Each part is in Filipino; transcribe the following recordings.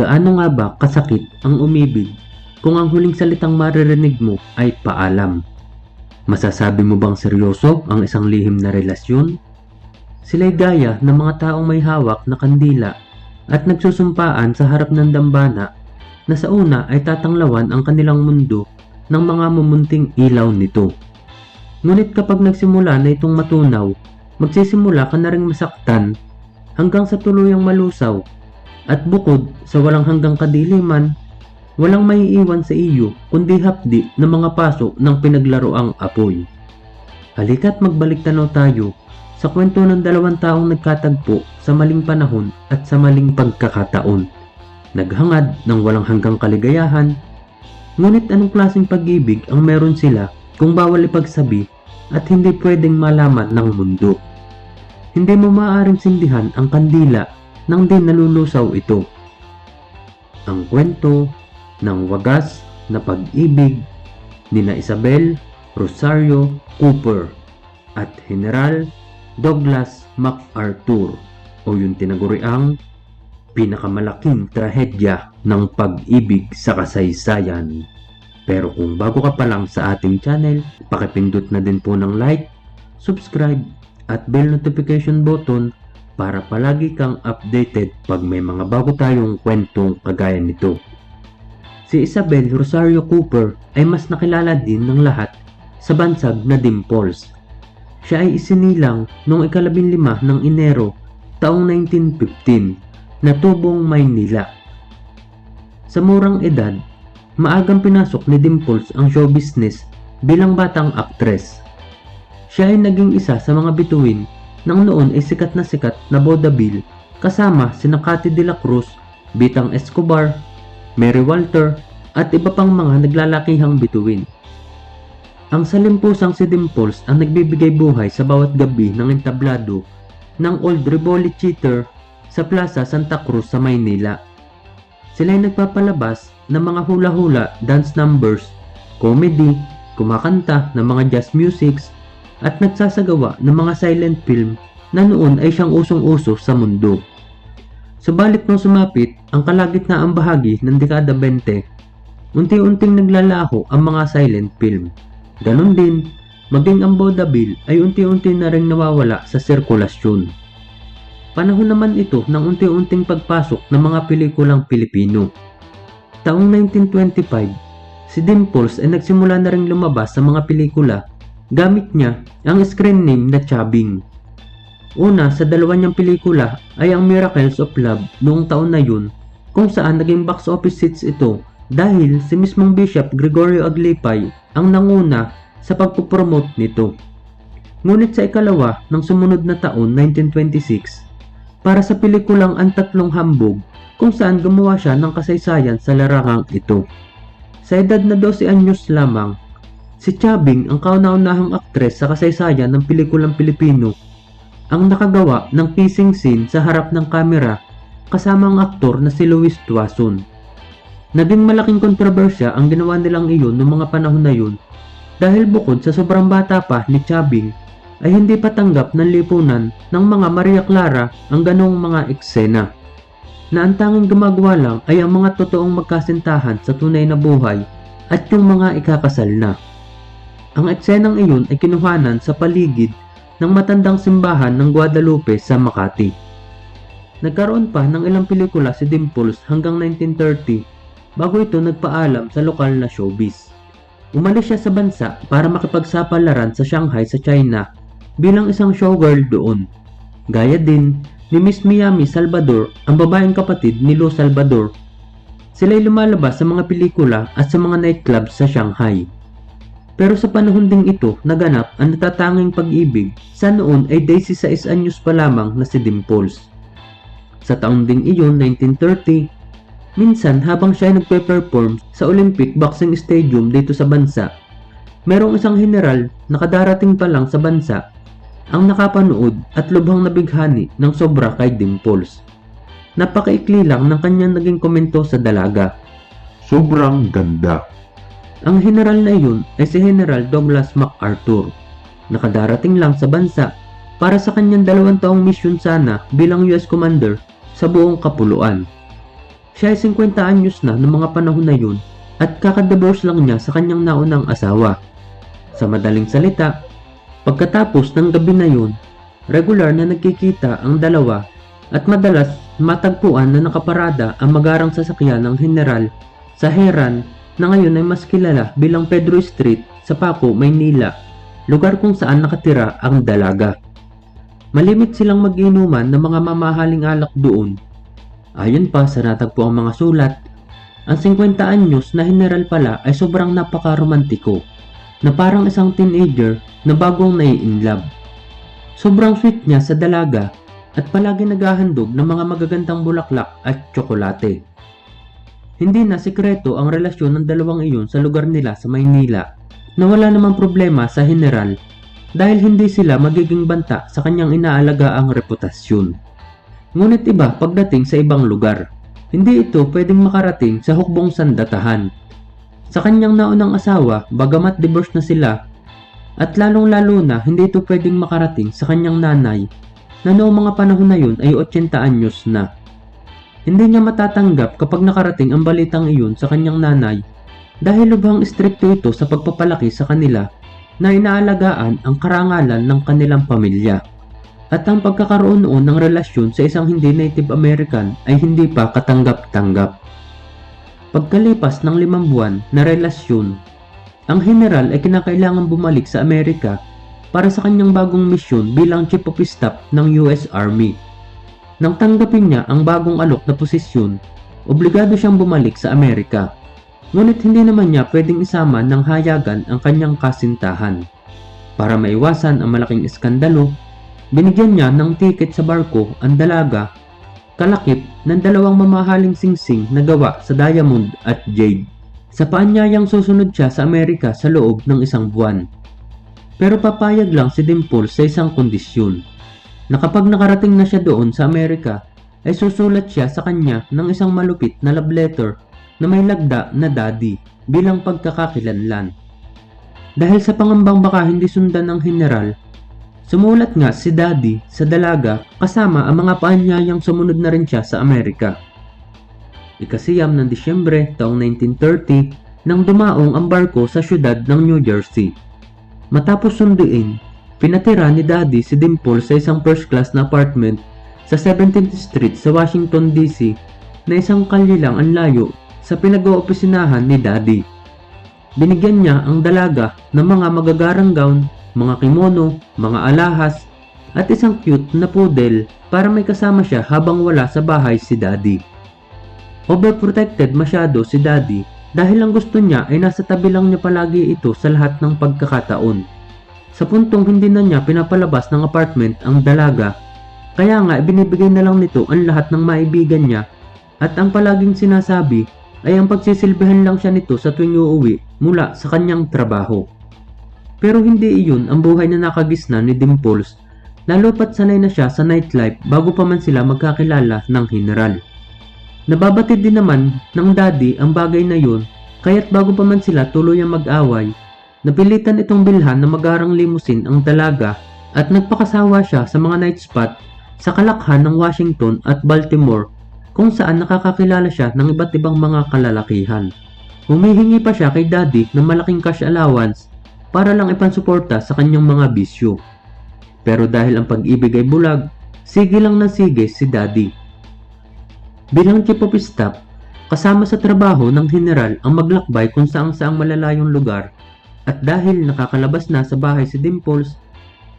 Gaano nga ba kasakit ang umibig kung ang huling salitang maririnig mo ay paalam? Masasabi mo bang seryoso ang isang lihim na relasyon? Sila'y gaya ng mga taong may hawak na kandila at nagsusumpaan sa harap ng dambana na sa una ay tatanglawan ang kanilang mundo ng mga mumunting ilaw nito. Ngunit kapag nagsimula na itong matunaw, magsisimula ka na rin masaktan hanggang sa tuluyang malusaw at bukod sa walang hanggang kadiliman, walang maiiwan sa iyo kundi hapdi ng mga paso ng pinaglaroang apoy. Halika't magbalik tanaw tayo sa kwento ng dalawang taong nagkatagpo sa maling panahon at sa maling pagkakataon. Naghangad ng walang hanggang kaligayahan, ngunit anong klaseng pag-ibig ang meron sila kung bawal ipagsabi at hindi pwedeng malaman ng mundo. Hindi mo maaaring sindihan ang kandila nang di nalulusaw ito. Ang kwento ng wagas na pag-ibig ni na Isabel Rosario Cooper at General Douglas MacArthur o yung tinaguriang pinakamalaking trahedya ng pag-ibig sa kasaysayan. Pero kung bago ka pa lang sa ating channel, pakipindot na din po ng like, subscribe at bell notification button para palagi kang updated pag may mga bago tayong kwentong kagaya nito. Si Isabel Rosario Cooper ay mas nakilala din ng lahat sa bansag na Dimples. Siya ay isinilang noong ikalabing lima ng Enero taong 1915 na tubong Maynila. Sa murang edad, maagang pinasok ni Dimples ang show business bilang batang aktres. Siya ay naging isa sa mga bituin nang noon ay sikat na sikat na vaudeville kasama si Cathy de la Cruz, Bitang Escobar, Mary Walter at iba pang mga naglalakihang bituin. Ang salimpusang si Dimples ang nagbibigay buhay sa bawat gabi ng entablado ng Old Rivoli Cheater sa Plaza Santa Cruz sa Maynila. Sila ay nagpapalabas ng mga hula-hula, dance numbers, comedy, kumakanta ng mga jazz musics, at nagsasagawa ng mga silent film na noon ay siyang usong-uso sa mundo. Subalit nung sumapit ang kalagitnaang bahagi ng dekada 20, unti-unting naglalaho ang mga silent film. Ganon din, maging ang vaudeville ay unti-unti na rin nawawala sa sirkulasyon. Panahon naman ito ng unti-unting pagpasok ng mga pelikulang Pilipino. Taong 1925, si Dimples ay nagsimula na rin lumabas sa mga pelikula Gamit niya ang screen name na Chabing. Una sa dalawa niyang pelikula ay ang Miracles of Love noong taon na yun kung saan naging box office hits ito dahil si mismong Bishop Gregorio Aglipay ang nanguna sa pagpupromote nito. Ngunit sa ikalawa ng sumunod na taon 1926 para sa pelikulang Ang Tatlong Hambog kung saan gumawa siya ng kasaysayan sa larangang ito. Sa edad na 12 anyos lamang Si Chabing ang kauna-unahang aktres sa kasaysayan ng pelikulang Pilipino ang nakagawa ng kissing scene sa harap ng kamera kasama ang aktor na si Luis Tuason. Naging malaking kontrobersya ang ginawa nilang iyon noong mga panahon na yun dahil bukod sa sobrang bata pa ni Chabing ay hindi patanggap ng lipunan ng mga Maria Clara ang ganong mga eksena na ang tanging gumagawa lang ay ang mga totoong magkasintahan sa tunay na buhay at yung mga ikakasal na. Ang eksenang iyon ay kinuhanan sa paligid ng matandang simbahan ng Guadalupe sa Makati. Nagkaroon pa ng ilang pelikula si Dimples hanggang 1930 bago ito nagpaalam sa lokal na showbiz. Umalis siya sa bansa para makipagsapalaran sa Shanghai sa China bilang isang showgirl doon. Gaya din ni Miss Miami Salvador, ang babaeng kapatid ni Lo Salvador. Sila'y lumalabas sa mga pelikula at sa mga nightclubs sa Shanghai. Pero sa panahon ding ito, naganap ang natatanging pag-ibig sa noon ay 16 anyos pa lamang na si Dimples. Sa taong ding iyon, 1930, minsan habang siya nagpe-perform sa Olympic Boxing Stadium dito sa bansa, merong isang general na kadarating pa lang sa bansa ang nakapanood at lubhang nabighani ng sobra kay Dimples. Napakaikli lang ng kanyang naging komento sa dalaga. Sobrang ganda. Ang general na iyon ay si General Douglas MacArthur. Nakadarating lang sa bansa para sa kanyang dalawang taong misyon sana bilang US Commander sa buong kapuluan. Siya ay 50 anyos na ng mga panahon na yun at kakadivorce lang niya sa kanyang naunang asawa. Sa madaling salita, pagkatapos ng gabi na yun, regular na nagkikita ang dalawa at madalas matagpuan na nakaparada ang magarang sasakyan ng general sa Heran na ngayon ay mas kilala bilang Pedro Street sa Paco, Maynila, lugar kung saan nakatira ang dalaga. Malimit silang mag-inuman ng mga mamahaling alak doon. Ayon pa sa natagpo ang mga sulat, ang 50 anyos na general pala ay sobrang napaka-romantiko na parang isang teenager na bagong nai-inlove. Sobrang sweet niya sa dalaga at palagi naghahandog ng mga magagandang bulaklak at tsokolate. Hindi na sikreto ang relasyon ng dalawang iyon sa lugar nila sa Maynila na wala namang problema sa general dahil hindi sila magiging banta sa kanyang inaalagaang reputasyon. Ngunit iba pagdating sa ibang lugar. Hindi ito pwedeng makarating sa hukbong sandatahan. Sa kanyang naunang asawa, bagamat divorce na sila, at lalong-lalo na hindi ito pwedeng makarating sa kanyang nanay na noong mga panahon na yun ay 80 anyos na. Hindi niya matatanggap kapag nakarating ang balitang iyon sa kanyang nanay dahil lubhang istrikto ito sa pagpapalaki sa kanila na inaalagaan ang karangalan ng kanilang pamilya. At ang pagkakaroon noon ng relasyon sa isang hindi Native American ay hindi pa katanggap-tanggap. Pagkalipas ng limang buwan na relasyon, ang general ay kinakailangan bumalik sa Amerika para sa kanyang bagong misyon bilang Chief of Staff ng US Army. Nang tanggapin niya ang bagong alok na posisyon, obligado siyang bumalik sa Amerika. Ngunit hindi naman niya pwedeng isama ng hayagan ang kanyang kasintahan. Para maiwasan ang malaking iskandalo, binigyan niya ng tiket sa barko ang dalaga, kalakip ng dalawang mamahaling singsing na gawa sa diamond at jade. Sa paanyayang susunod siya sa Amerika sa loob ng isang buwan. Pero papayag lang si Dimple sa isang kondisyon na kapag nakarating na siya doon sa Amerika, ay susulat siya sa kanya ng isang malupit na love letter na may lagda na daddy bilang pagkakakilanlan. Dahil sa pangambang baka hindi sundan ng general, sumulat nga si daddy sa dalaga kasama ang mga paanyayang sumunod na rin siya sa Amerika. Ikasiyam ng Disyembre taong 1930 nang dumaong ang barko sa syudad ng New Jersey. Matapos sunduin, pinatira ni Daddy si Dimple sa isang first class na apartment sa 17th Street sa Washington DC na isang kalye lang ang layo sa pinag-oopesinahan ni Daddy. Binigyan niya ang dalaga ng mga magagarang gown, mga kimono, mga alahas, at isang cute na poodle para may kasama siya habang wala sa bahay si Daddy. Overprotected masyado si Daddy dahil ang gusto niya ay nasa tabi lang niya palagi ito sa lahat ng pagkakataon. Sa puntong hindi na niya pinapalabas ng apartment ang dalaga, kaya nga binibigay na lang nito ang lahat ng maibigan niya at ang palaging sinasabi ay ang pagsisilbihan lang siya nito sa tuwing uuwi mula sa kanyang trabaho. Pero hindi iyon ang buhay na nakagisna ni Dimples lalo pat sanay na siya sa nightlife bago pa man sila magkakilala ng general. Nababatid din naman ng daddy ang bagay na yun kaya't bago pa man sila tuluyang mag-away, napilitan itong bilhan na magarang limusin ang dalaga at nagpakasawa siya sa mga night spot sa kalakhan ng Washington at Baltimore kung saan nakakakilala siya ng iba't ibang mga kalalakihan. Humihingi pa siya kay daddy ng malaking cash allowance para lang ipansuporta sa kanyang mga bisyo. Pero dahil ang pag-ibig ay bulag, sige lang na sige si daddy. Bilang chief of staff, kasama sa trabaho ng general ang maglakbay kung saang saang malalayong lugar at dahil nakakalabas na sa bahay si Dimples,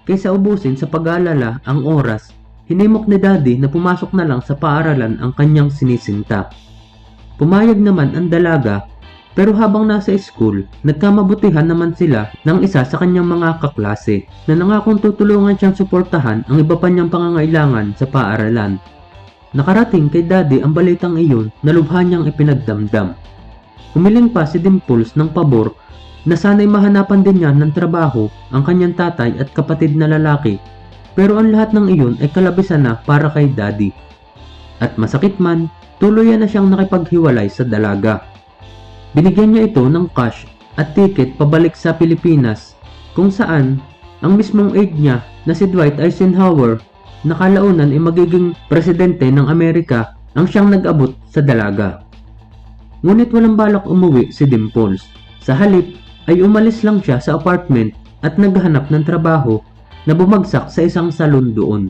kaysa ubusin sa pag-aalala ang oras, hinimok ni daddy na pumasok na lang sa paaralan ang kanyang sinisinta. Pumayag naman ang dalaga pero habang nasa school, nagkamabutihan naman sila ng isa sa kanyang mga kaklase na nangakong tutulungan siyang suportahan ang iba pa niyang pangangailangan sa paaralan. Nakarating kay daddy ang balitang iyon na lubha niyang ipinagdamdam. Humiling pa si Dimples ng pabor na sana'y mahanapan din niya ng trabaho ang kanyang tatay at kapatid na lalaki pero ang lahat ng iyon ay kalabisan na para kay daddy. At masakit man, tuluyan na siyang nakipaghiwalay sa dalaga. Binigyan niya ito ng cash at ticket pabalik sa Pilipinas kung saan ang mismong aide niya na si Dwight Eisenhower na kalaunan ay magiging presidente ng Amerika ang siyang nag-abot sa dalaga. Ngunit walang balak umuwi si Dimples. Sa halip ay umalis lang siya sa apartment at naghanap ng trabaho na bumagsak sa isang salon doon.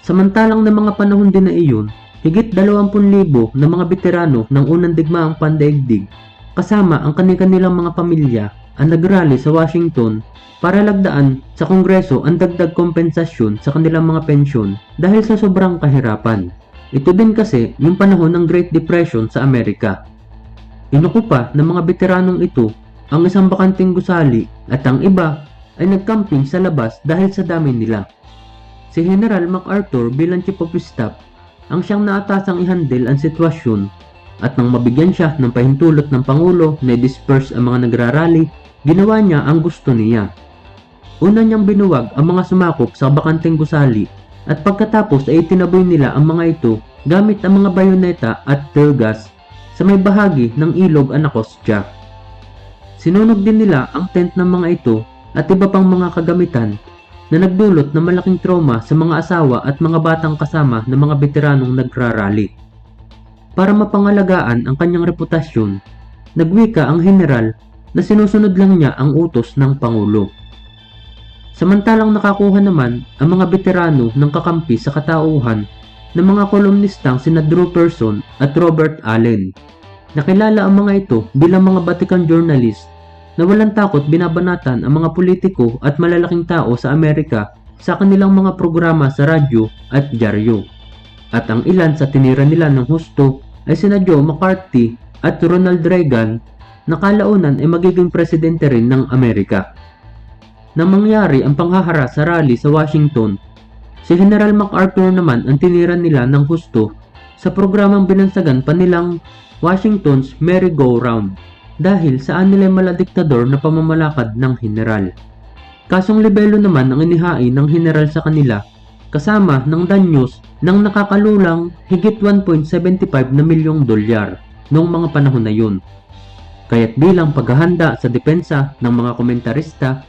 Samantalang ng mga panahon din na iyon, higit 20,000 na mga veterano ng unang digmaang pandaigdig kasama ang kanilang mga pamilya ang nagrally sa Washington para lagdaan sa Kongreso ang dagdag kompensasyon sa kanilang mga pensyon dahil sa sobrang kahirapan. Ito din kasi yung panahon ng Great Depression sa Amerika. Inukupa ng mga veteranong ito ang isang bakanting gusali at ang iba ay nagcamping sa labas dahil sa dami nila. Si General MacArthur bilang Chief of Staff ang siyang naatasang ihandle ang sitwasyon at nang mabigyan siya ng pahintulot ng Pangulo na disperse ang mga nagrarally, ginawa niya ang gusto niya. Una niyang binuwag ang mga sumakop sa bakanting gusali at pagkatapos ay tinaboy nila ang mga ito gamit ang mga bayoneta at tear gas sa may bahagi ng ilog Anacostia. Sinunog din nila ang tent ng mga ito at iba pang mga kagamitan na nagdulot ng malaking trauma sa mga asawa at mga batang kasama ng mga veteranong nagrarally. Para mapangalagaan ang kanyang reputasyon, nagwika ang general na sinusunod lang niya ang utos ng Pangulo. Samantalang nakakuha naman ang mga veterano ng kakampi sa katauhan ng mga kolumnistang sina Drew Person at Robert Allen. Nakilala ang mga ito bilang mga Vatican journalist na walang takot binabanatan ang mga politiko at malalaking tao sa Amerika sa kanilang mga programa sa radyo at dyaryo. At ang ilan sa tinira nila ng husto ay sina Joe McCarthy at Ronald Reagan na kalaunan ay magiging presidente rin ng Amerika. Nang mangyari ang panghahara sa rally sa Washington, si General MacArthur naman ang tinira nila ng husto sa programang binansagan pa nilang Washington's Merry-Go-Round dahil saan nila maladiktador na pamamalakad ng general. Kasong libelo naman ang inihain ng general sa kanila kasama ng danyos ng nakakalulang higit 1.75 na milyong dolyar noong mga panahon na yun. Kaya't bilang paghahanda sa depensa ng mga komentarista,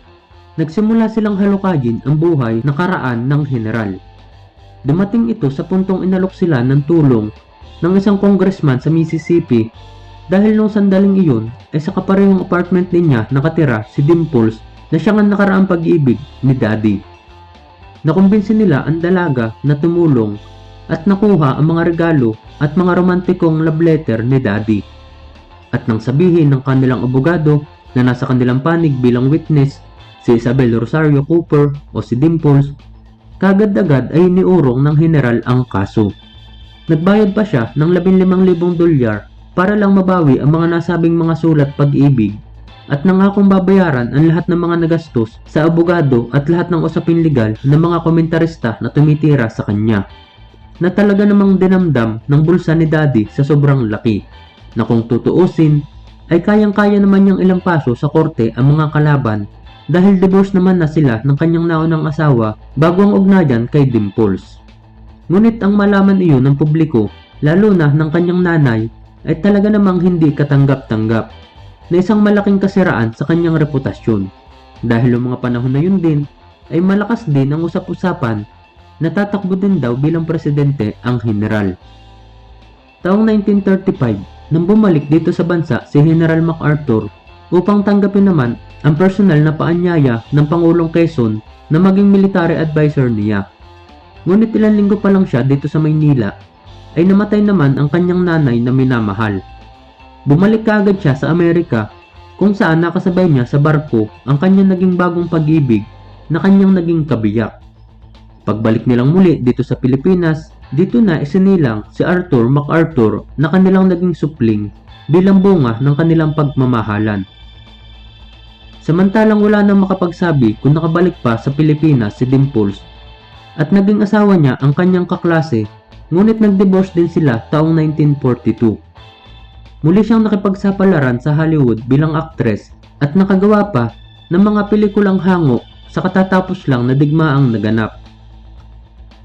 nagsimula silang halukagin ang buhay na karaan ng general. Dumating ito sa puntong inalok sila ng tulong ng isang congressman sa Mississippi dahil nung sandaling iyon ay sa kaparehong apartment niya nakatira si Dimples na siyang ang nakaraang pag-ibig ni Daddy. Nakumbinsi nila ang dalaga na tumulong at nakuha ang mga regalo at mga romantikong love letter ni Daddy. At nang sabihin ng kanilang abogado na nasa kanilang panig bilang witness si Isabel Rosario Cooper o si Dimples, kagad-agad ay iniurong ng general ang kaso. Nagbayad pa siya ng 15,000 dolyar para lang mabawi ang mga nasabing mga sulat pag-ibig at nangakong babayaran ang lahat ng mga nagastos sa abogado at lahat ng usapin legal ng mga komentarista na tumitira sa kanya. Na talaga namang dinamdam ng bulsa ni Daddy sa sobrang laki na kung tutuusin ay kayang-kaya naman niyang ilang paso sa korte ang mga kalaban dahil divorce naman na sila ng kanyang naunang asawa bago ang ugnayan kay Dimples. Ngunit ang malaman iyon ng publiko, lalo na ng kanyang nanay, ay talaga namang hindi katanggap-tanggap na isang malaking kasiraan sa kanyang reputasyon. Dahil ang mga panahon na yun din, ay malakas din ang usap-usapan na tatakbo din daw bilang presidente ang general. Taong 1935, nang bumalik dito sa bansa si General MacArthur upang tanggapin naman ang personal na paanyaya ng Pangulong Quezon na maging military advisor niya. Ngunit ilang linggo pa lang siya dito sa Maynila ay namatay naman ang kanyang nanay na minamahal. Bumalik kaagad siya sa Amerika kung saan nakasabay niya sa barko ang kanyang naging bagong pag-ibig na kanyang naging kabiyak. Pagbalik nilang muli dito sa Pilipinas, dito na isinilang si Arthur MacArthur na kanilang naging supling bilang bunga ng kanilang pagmamahalan. Samantalang wala nang makapagsabi kung nakabalik pa sa Pilipinas si Dimples at naging asawa niya ang kanyang kaklase ngunit nag-divorce din sila taong 1942. Muli siyang nakipagsapalaran sa Hollywood bilang aktres at nakagawa pa ng mga pelikulang hango sa katatapos lang na digmaang naganap.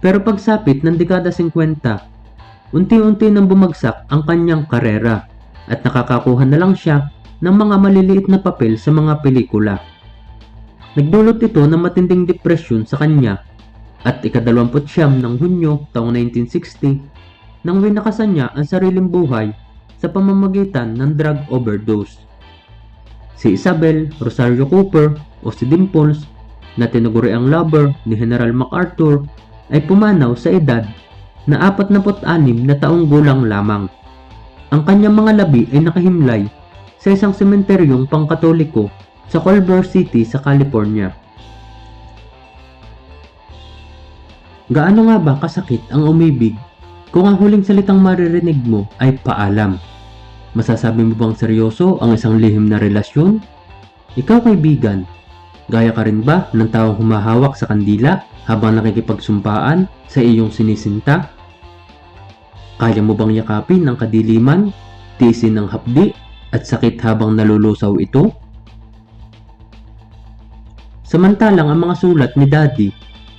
Pero pagsapit ng dekada 50, unti-unti nang bumagsak ang kanyang karera at nakakakuha na lang siya ng mga maliliit na papel sa mga pelikula. Nagdulot ito ng matinding depresyon sa kanya at ikadalawamput siyam ng Hunyo taong 1960 nang winakasan niya ang sariling buhay sa pamamagitan ng drug overdose. Si Isabel Rosario Cooper o si Dimples na tinaguri ang lover ni General MacArthur ay pumanaw sa edad na 46 na taong gulang lamang. Ang kanyang mga labi ay nakahimlay sa isang sementeryong pangkatoliko sa Culver City sa California. Gaano nga ba kasakit ang umibig kung ang huling salitang maririnig mo ay paalam? Masasabi mo bang seryoso ang isang lihim na relasyon? Ikaw kaibigan, gaya ka rin ba ng taong humahawak sa kandila habang nakikipagsumpaan sa iyong sinisinta? Kaya mo bang yakapin ang kadiliman, tiisin ng hapdi at sakit habang nalulusaw ito? Samantalang ang mga sulat ni Daddy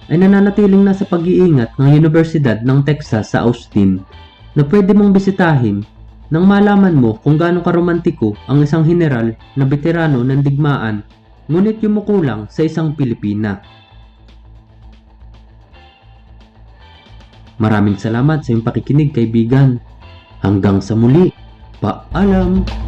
ay nananatiling nasa pag-iingat ng Universidad ng Texas sa Austin na pwede mong bisitahin nang malaman mo kung gaano karomantiko ang isang general na veterano ng digmaan ngunit yumukulang sa isang Pilipina. Maraming salamat sa iyong pakikinig kaibigan. Hanggang sa muli, paalam!